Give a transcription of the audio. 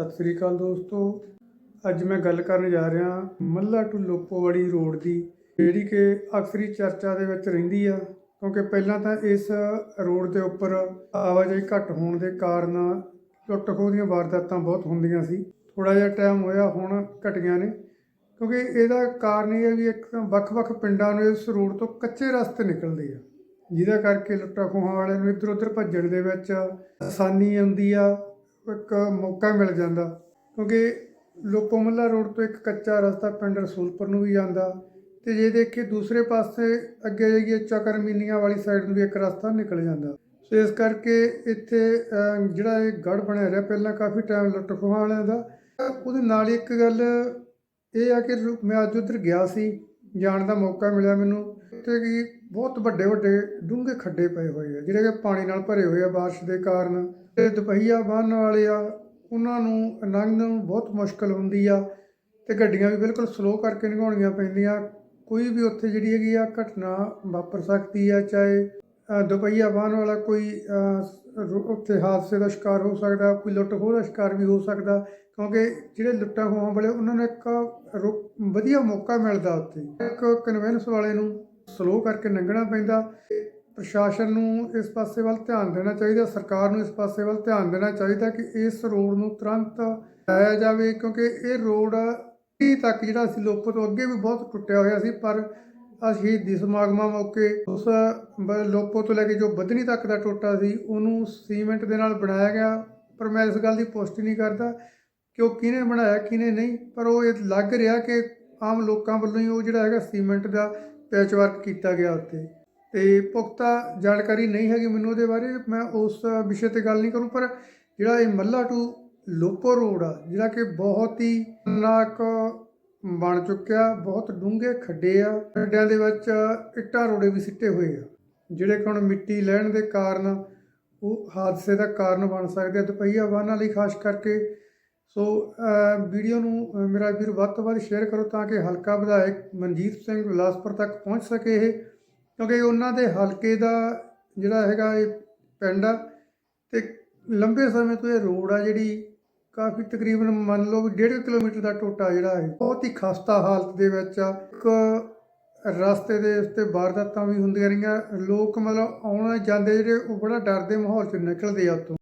ਸਤਿ ਸ੍ਰੀ ਅਕਾਲ ਦੋਸਤੋ। ਅੱਜ ਮੈਂ ਗੱਲ ਕਰਨ ਜਾ ਰਿਹਾ ਮੱਲਾ ਟੂ ਲੋਪੋਵਾੜੀ ਰੋਡ ਦੀ, ਜਿਹੜੀ ਕਿ ਅਕਸਰੀ ਚਰਚਾ ਦੇ ਵਿੱਚ ਰਹਿੰਦੀ ਆ, ਕਿਉਂਕਿ ਪਹਿਲਾਂ ਤਾਂ ਇਸ ਰੋਡ ਦੇ ਉੱਪਰ ਆਵਾਜਾਈ ਘੱਟ ਹੋਣ ਦੇ ਕਾਰਨ ਲੁੱਟ ਖੋਹ ਦੀਆਂ ਵਾਰਦਾਤਾਂ ਬਹੁਤ ਹੁੰਦੀਆਂ ਸੀ। ਥੋੜਾ ਜਿਹਾ ਟਾਈਮ ਹੋਇਆ, ਹੁਣ ਘਟੀਆਂ ਨੇ, ਕਿਉਂਕਿ ਇਹਦਾ ਕਾਰਨ ਇਹ ਹੈ ਵੀ ਇੱਕ ਤਾਂ ਵੱਖ-ਵੱਖ ਪਿੰਡਾਂ ਨੂੰ ਇਸ ਰੋਡ ਤੋਂ ਕੱਚੇ ਰਸਤੇ ਨਿਕਲਦੇ ਆ। ਜਿਹਦਾ ਕਰਕੇ ਲੁੱਟਾਂ ਖੋਹਾਂ ਵਾਲਿਆਂ ਨੂੰ ਇੱਧਰ ਉੱਧਰ ਭੱਜਣ ਦੇ ਵਿੱਚ ਆਸਾਨੀ ਆਉਂਦੀ ਆ ਇੱਕ ਮੌਕਾ ਮਿਲ ਜਾਂਦਾ। ਕਿਉਂਕਿ ਲੋਪੋਮੱਲਾ ਰੋਡ ਤੋਂ ਇੱਕ ਕੱਚਾ ਰਸਤਾ ਪਿੰਡ ਰਸੂਲਪੁਰ ਨੂੰ ਵੀ ਜਾਂਦਾ ਤੇ ਜੇ ਦੇਖ ਕੇ ਦੂਸਰੇ ਪਾਸੇ ਅੱਗੇ ਜਾਈਏ ਚੱਕਰ ਮੀਨੀਆਂ ਵਾਲੀ ਸਾਈਡ ਨੂੰ ਵੀ ਇੱਕ ਰਸਤਾ ਨਿਕਲ ਜਾਂਦਾ। ਸੋ ਇਸ ਕਰਕੇ ਇੱਥੇ ਜਿਹੜਾ ਇਹ ਗੜ ਬਣਿਆ ਰਿਹਾ ਪਹਿਲਾਂ ਕਾਫੀ ਟਾਈਮ ਲੁੱਟ ਖੋਹਾਂ ਵਾਲਿਆਂ ਦਾ। ਉਹਦੇ ਨਾਲ ਹੀ ਇੱਕ ਗੱਲ ਇਹ ਆ ਕਿ ਲੋ- ਮੈਂ ਅੱਜ ਉੱਧਰ ਗਿਆ ਸੀ, ਜਾਣ ਦਾ ਮੌਕਾ ਮਿਲਿਆ ਮੈਨੂੰ। ਤੇ ਕਿ ਬਹੁਤ ਵੱਡੇ ਵੱਡੇ ਡੂੰਘੇ ਖੱਡੇ ਪਏ ਹੋਏ ਆ, ਜਿਹੜੇ ਕਿ ਪਾਣੀ ਨਾਲ ਭਰੇ ਹੋਏ ਆ ਬਾਰਿਸ਼ ਦੇ ਕਾਰਨ। ਦੁਪਹੀਆ ਵਾਹਨ ਵਾਲੇ ਆ ਉਹਨਾਂ ਨੂੰ ਲੰਘਣ ਨੂੰ ਬਹੁਤ ਮੁਸ਼ਕਲ ਹੁੰਦੀ ਆ ਤੇ ਗੱਡੀਆਂ ਵੀ ਬਿਲਕੁਲ ਸਲੋ ਕਰਕੇ ਲੰਘਾਉਣੀਆਂ ਪੈਂਦੀਆਂ। ਕੋਈ ਵੀ ਉੱਥੇ ਜਿਹੜੀ ਹੈਗੀ ਆ ਘਟਨਾ ਵਾਪਰ ਸਕਦੀ ਆ ਚਾਹੇ ਅ, ਦੁਪਹੀਆ ਵਾਹਨ ਵਾਲਾ ਕੋਈ ਉੱਥੇ ਹਾਦਸੇ ਦਾ ਸ਼ਿਕਾਰ ਹੋ ਸਕਦਾ ਕੋਈ ਲੁੱਟ ਖੋਹ ਦਾ ਸ਼ਿਕਾਰ ਵੀ ਹੋ ਸਕਦਾ ਕਿਉਂਕਿ ਜਿਹੜੇ ਲੁੱਟਾਂ ਖੋਹਾਂ ਵਾਲੇ ਉਹਨਾਂ ਨੂੰ ਇੱਕ ਰੋ- ਵਧੀਆ ਮੌਕਾ ਮਿਲਦਾ ਉੱਥੇ। ਇੱਕ ਕਨਵੈਂਸ ਵਾਲੇ ਨੂੰ ਸਲੋ ਕਰਕੇ ਲੰਘਣਾ ਪੈਂਦਾ। ਪ੍ਰਸ਼ਾਸਨ ਨੂੰ ਇਸ ਪਾਸੇ ਵੱਲ ਧਿਆਨ ਦੇਣਾ ਚਾਹੀਦਾ, ਸਰਕਾਰ ਨੂੰ ਇਸ ਪਾਸੇ ਵੱਲ ਧਿਆਨ ਦੇਣਾ ਚਾਹੀਦਾ ਕਿ ਇਸ ਰੋਡ ਨੂੰ ਤੁਰੰਤ ਲਾਇਆ ਜਾਵੇ, ਕਿਉਂਕਿ ਇਹ ਰੋਡ ਕੀ ਤੱਕ ਜਿਹੜਾ ਸੀ ਲੋਪੋ ਤੋਂ ਅੱਗੇ ਵੀ ਬਹੁਤ ਟੁੱਟਿਆ ਹੋਇਆ ਸੀ, ਪਰ ਆਹ ਸ਼ਹੀਦੀ ਸਮਾਗਮਾਂ ਮੌਕੇ ਉਸ ਬ- ਲੋਪੋ ਤੋਂ ਲੈ ਕੇ ਜੋ ਬਦਨੀ ਤੱਕ ਦਾ ਟੋਟਾ ਸੀ, ਉਹਨੂੰ ਸੀਮੈਂਟ ਦੇ ਨਾਲ ਬਣਾਇਆ ਗਿਆ, ਪਰ ਮੈਂ ਇਸ ਗੱਲ ਦੀ ਪੁਸ਼ਟੀ ਨਹੀਂ ਕਰਦਾ ਕਿ ਉਹ ਕਿਹਨੇ ਬਣਾਇਆ, ਕਿਹਨੇ ਨਹੀਂ, ਪਰ ਉਹ ਇਹ ਲੱਗ ਰਿਹਾ ਕਿ ਆਮ ਲੋਕਾਂ ਵੱਲੋਂ ਹੀ ਉਹ ਜਿਹੜਾ ਹੈਗਾ ਸੀਮੈਂਟ ਦਾ ਪੈਚਵਰਕ ਕੀਤਾ ਗਿਆ ਉੱਤੇ। ਤੇ ਪੁਖਤਾ ਜਾਣਕਾਰੀ ਨਹੀਂ ਹੈਗੀ ਮੈਨੂੰ ਉਹਦੇ ਬਾਰੇ, ਮੈਂ ਉਸ ਵਿਸ਼ੇ ਤੇ ਗੱਲ ਨਹੀਂ ਕਰੂੰ, ਪਰ ਜਿਹੜਾ ਇਹ ਮੱਲਾ ਟੂ ਲੋਪੋ ਰੋਡ ਆ, ਜਿਹੜਾ ਕਿ ਬਹੁਤ ਹੀ ਖਤਰਨਾਕ ਬਣ ਚੁੱਕਿਆ, ਬਹੁਤ ਡੂੰਘੇ ਖੱਡੇ ਆ, ਖੱਡਿਆਂ ਦੇ ਵਿੱਚ ਇੱਟਾਂ ਰੋੜੇ ਵੀ ਸਿੱਟੇ ਹੋਏ ਆ, ਜਿਹੜੇ ਕਿ ਹੁਣ ਮਿੱਟੀ ਲੈਣ ਦੇ ਕਾਰਨ, ਉਹ ਹਾਦਸੇ ਦਾ ਕਾਰਨ ਬਣ ਸਕਦੇ ਆ, ਦੁਪਹੀਆ ਵਾਹਨਾਂ ਲਈ ਖਾਸ ਕਰਕੇ। ਸੋ ਵੀਡੀਓ ਨੂੰ ਮੇਰਾ ਵੀਰ ਵੱਧ ਤੋਂ ਵੱਧ ਸ਼ੇਅਰ ਕਰੋ ਤਾਂ ਕਿ ਹਲਕਾ ਵਿਧਾਇਕ ਮਨਜੀਤ ਸਿੰਘ ਵਿਲਾਸਪੁਰ ਤੱਕ ਪਹੁੰਚ ਸਕੇ ਇਹ। ਕਿਉਂਕਿ ਉਹਨਾਂ ਦੇ ਹਲਕੇ ਦਾ ਜਿਹੜਾ ਹੈਗਾ ਇਹ ਪਿੰਡ ਆ ਤੇ ਲੰਬੇ ਸਮੇਂ ਤੋਂ ਇਹ ਰੋਡ ਆ ਜਿਹੜੀ ਕਾਫੀ ਤਕਰੀਬਨ ਮੰਨ ਲਓ ਵੀ 1.5 ਕਿਲੋਮੀਟਰ ਦਾ ਟੋਟਾ ਜਿਹੜਾ ਹੈ ਬਹੁਤ ਹੀ ਖਸਤਾ ਹਾਲਤ ਦੇ ਵਿੱਚ ਆ। ਇੱਕ ਰਸਤੇ ਦੇ ਉੱਤੇ ਵਾਰਦਾਤਾਂ ਵੀ ਹੁੰਦੀਆਂ ਰਹੀਆਂ। ਲੋਕ ਮਤਲਬ ਆਉਣ ਜਾਂਦੇ ਜਿਹੜੇ ਉਹ ਬੜਾ ਡਰ ਦੇ ਮਾਹੌਲ 'ਚ ਨਿਕਲਦੇ ਆ ਉੱਥੋਂ।